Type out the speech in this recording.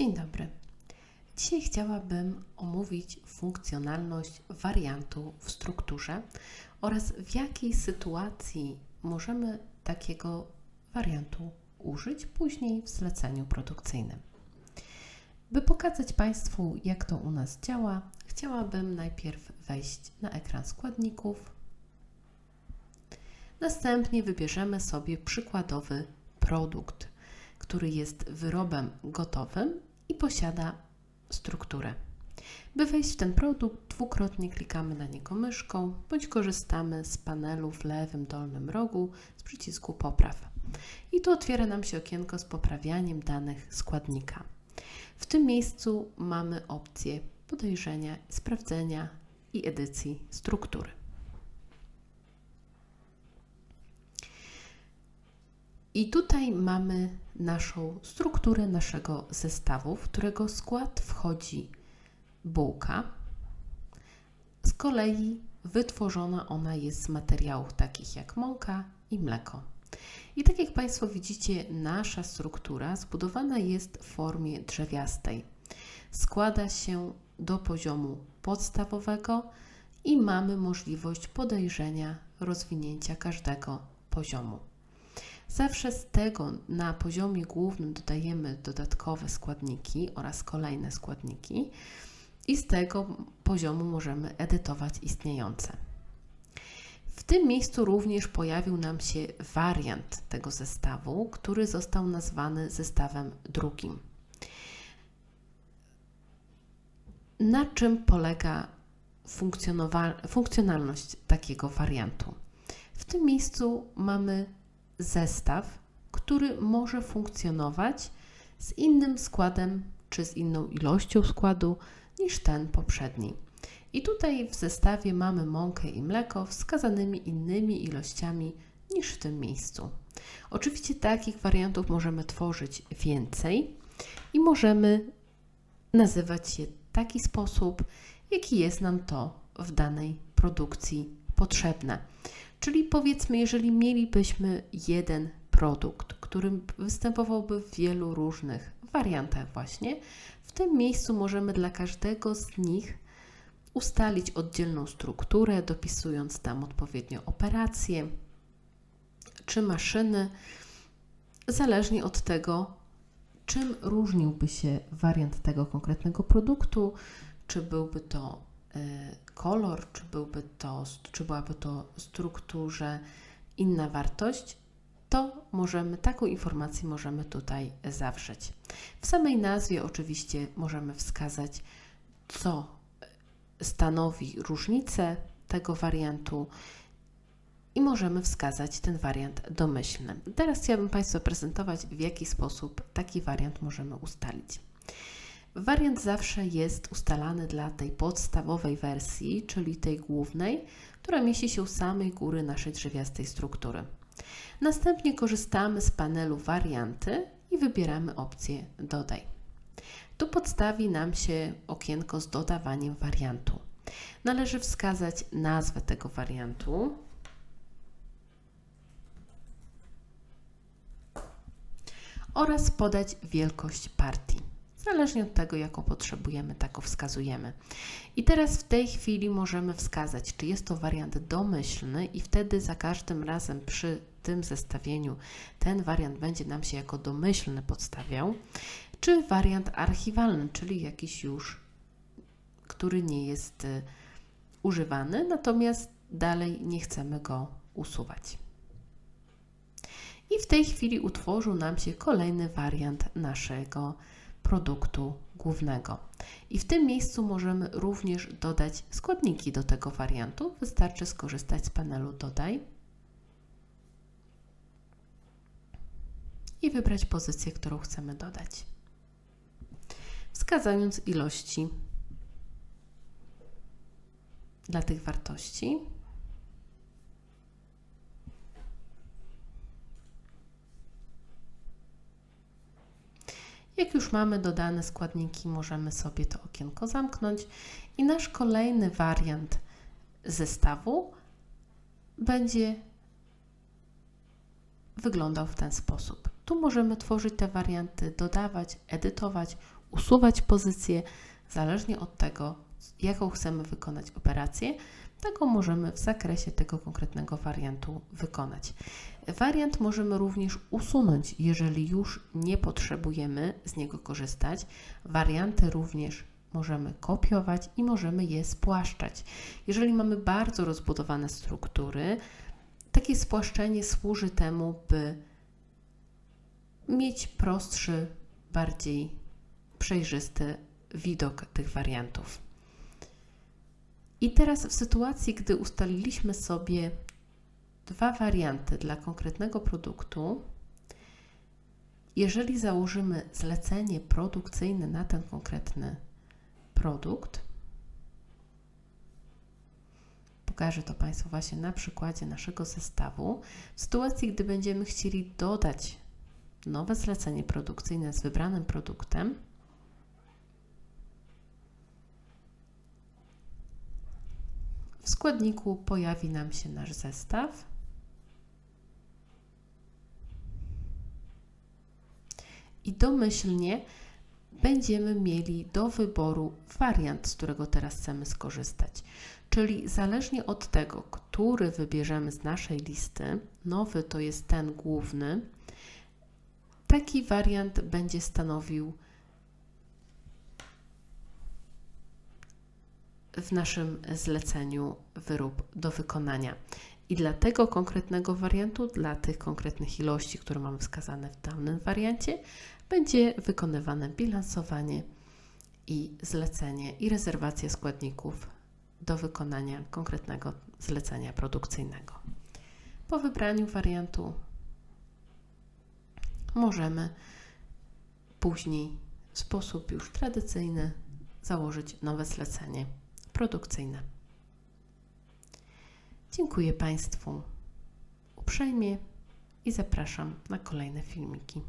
Dzień dobry. Dzisiaj chciałabym omówić funkcjonalność wariantu w strukturze oraz w jakiej sytuacji możemy takiego wariantu użyć później w zleceniu produkcyjnym. By pokazać Państwu, jak to u nas działa, chciałabym najpierw wejść na ekran składników. Następnie wybierzemy sobie przykładowy produkt, który jest wyrobem gotowym i posiada strukturę. By wejść w ten produkt, dwukrotnie klikamy na niego myszką bądź korzystamy z panelu w lewym dolnym rogu z przycisku Popraw. I tu otwiera nam się okienko z poprawianiem danych składnika. W tym miejscu mamy opcję podejrzenia, sprawdzenia i edycji struktury. I tutaj mamy naszą strukturę naszego zestawu, w którego skład wchodzi bułka. Z kolei wytworzona ona jest z materiałów takich jak mąka i mleko. I tak jak Państwo widzicie, nasza struktura zbudowana jest w formie drzewiastej. Składa się do poziomu podstawowego i mamy możliwość podejrzenia rozwinięcia każdego poziomu. Zawsze z tego na poziomie głównym dodajemy dodatkowe składniki oraz kolejne składniki i z tego poziomu możemy edytować istniejące. W tym miejscu również pojawił nam się wariant tego zestawu, który został nazwany zestawem drugim. Na czym polega funkcjonalność takiego wariantu? W tym miejscu mamy zestaw, który może funkcjonować z innym składem czy z inną ilością składu niż ten poprzedni. I tutaj w zestawie mamy mąkę i mleko wskazanymi innymi ilościami niż w tym miejscu. Oczywiście takich wariantów możemy tworzyć więcej i możemy nazywać je w taki sposób, jaki jest nam to w danej produkcji potrzebne. Czyli powiedzmy, jeżeli mielibyśmy jeden produkt, który występowałby w wielu różnych wariantach, właśnie, w tym miejscu możemy dla każdego z nich ustalić oddzielną strukturę, dopisując tam odpowiednio operacje czy maszyny, zależnie od tego, czym różniłby się wariant tego konkretnego produktu, czy byłby to kolor, czy, byłby to, czy byłaby to strukturze inna wartość, to możemy, taką informację możemy tutaj zawrzeć. W samej nazwie oczywiście możemy wskazać, co stanowi różnicę tego wariantu i możemy wskazać ten wariant domyślny. Teraz chciałabym Państwu prezentować, w jaki sposób taki wariant możemy ustalić. Wariant zawsze jest ustalany dla tej podstawowej wersji, czyli tej głównej, która mieści się u samej góry naszej drzewiastej struktury. Następnie korzystamy z panelu Warianty i wybieramy opcję Dodaj. Tu podstawi nam się okienko z dodawaniem wariantu. Należy wskazać nazwę tego wariantu. oraz podać wielkość partii. Zależnie od tego, jaką potrzebujemy, taką wskazujemy. I teraz w tej chwili możemy wskazać, czy jest to wariant domyślny, i wtedy za każdym razem przy tym zestawieniu ten wariant będzie nam się jako domyślny podstawiał, czy wariant archiwalny, czyli jakiś już, który nie jest y, używany, natomiast dalej nie chcemy go usuwać. I w tej chwili utworzył nam się kolejny wariant naszego produktu głównego. I w tym miejscu możemy również dodać składniki do tego wariantu. Wystarczy skorzystać z panelu Dodaj i wybrać pozycję, którą chcemy dodać. Wskazując ilości dla tych wartości. Jak już mamy dodane składniki, możemy sobie to okienko zamknąć i nasz kolejny wariant zestawu będzie wyglądał w ten sposób. Tu możemy tworzyć te warianty, dodawać, edytować, usuwać pozycję, zależnie od tego, jaką chcemy wykonać operację, taką możemy w zakresie tego konkretnego wariantu wykonać. Wariant możemy również usunąć, jeżeli już nie potrzebujemy z niego korzystać. Warianty również możemy kopiować i możemy je spłaszczać. Jeżeli mamy bardzo rozbudowane struktury, takie spłaszczenie służy temu, by mieć prostszy, bardziej przejrzysty widok tych wariantów. I teraz w sytuacji, gdy ustaliliśmy sobie dwa warianty dla konkretnego produktu, jeżeli założymy zlecenie produkcyjne na ten konkretny produkt, pokażę to Państwu właśnie na przykładzie naszego zestawu. W sytuacji, gdy będziemy chcieli dodać nowe zlecenie produkcyjne z wybranym produktem, w składniku pojawi nam się nasz zestaw. I domyślnie będziemy mieli do wyboru wariant, z którego teraz chcemy skorzystać. Czyli zależnie od tego, który wybierzemy z naszej listy, nowy to jest ten główny, taki wariant będzie stanowił w naszym zleceniu wyrób do wykonania. I dla tego konkretnego wariantu, dla tych konkretnych ilości, które mamy wskazane w danym wariancie, będzie wykonywane bilansowanie i zlecenie i rezerwacja składników do wykonania konkretnego zlecenia produkcyjnego. Po wybraniu wariantu możemy później w sposób już tradycyjny założyć nowe zlecenie produkcyjne. Dziękuję Państwu uprzejmie i zapraszam na kolejne filmiki.